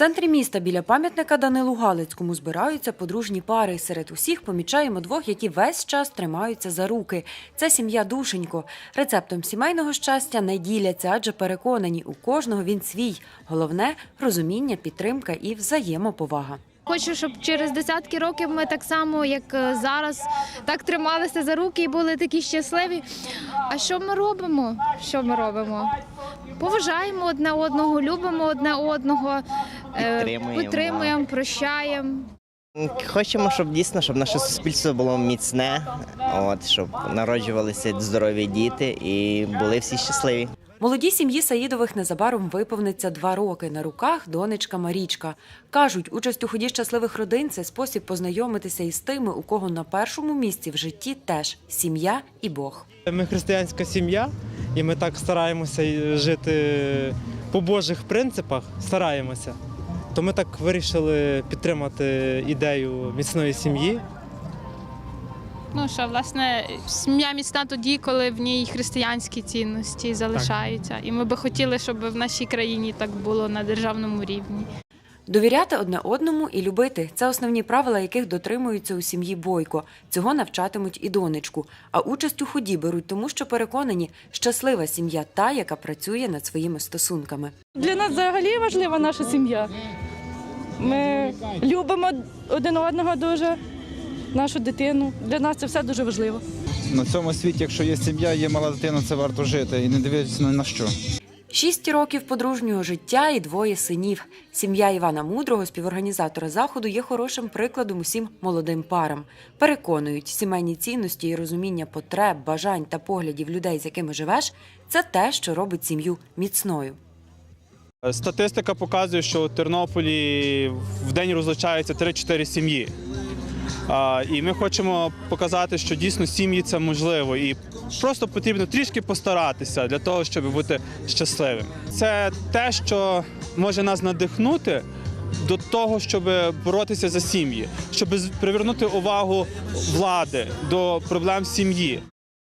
центрі міста біля пам'ятника Данилу Галицькому збираються подружні пари. Серед усіх помічаємо двох, які весь час тримаються за руки. Це сім'я Душенько. Рецептом сімейного щастя не діляться, адже переконані, у кожного він свій. Головне розуміння, підтримка і взаємоповага. Хочу, щоб через десятки років ми так само, як е, зараз, так трималися за руки і були такі щасливі. А що ми робимо? Що ми робимо? Поважаємо одне одного, любимо одне одного, Підтримуємо. підтримуємо, прощаємо. Хочемо, щоб дійсно, щоб наше суспільство було міцне, от щоб народжувалися здорові діти і були всі щасливі. Молодій сім'ї Саїдових незабаром виповниться два роки. На руках донечка Марічка. Кажуть, участь у ході щасливих родин це спосіб познайомитися із тими, у кого на першому місці в житті теж сім'я і Бог. Ми християнська сім'я, і ми так стараємося жити по Божих принципах, стараємося. То ми так вирішили підтримати ідею міцної сім'ї. Ну що, власне, сім'я міцна тоді, коли в ній християнські цінності залишаються. І ми би хотіли, щоб в нашій країні так було на державному рівні. Довіряти одне одному і любити це основні правила, яких дотримуються у сім'ї Бойко. Цього навчатимуть і донечку. А участь у ході беруть тому, що переконані, щаслива сім'я та, яка працює над своїми стосунками. Для нас взагалі важлива наша сім'я. Ми любимо один одного дуже, нашу дитину. Для нас це все дуже важливо. На цьому світі, якщо є сім'я, є мала дитина, це варто жити і не дивитися на що. Шість років подружнього життя і двоє синів. Сім'я Івана Мудрого, співорганізатора заходу, є хорошим прикладом усім молодим парам. Переконують, сімейні цінності і розуміння потреб, бажань та поглядів людей, з якими живеш, це те, що робить сім'ю міцною. Статистика показує, що у Тернополі в день розлучаються 3-4 сім'ї. І ми хочемо показати, що дійсно сім'ї це можливо, і просто потрібно трішки постаратися для того, щоб бути щасливим. Це те, що може нас надихнути до того, щоб боротися за сім'ї, щоб привернути увагу влади до проблем сім'ї.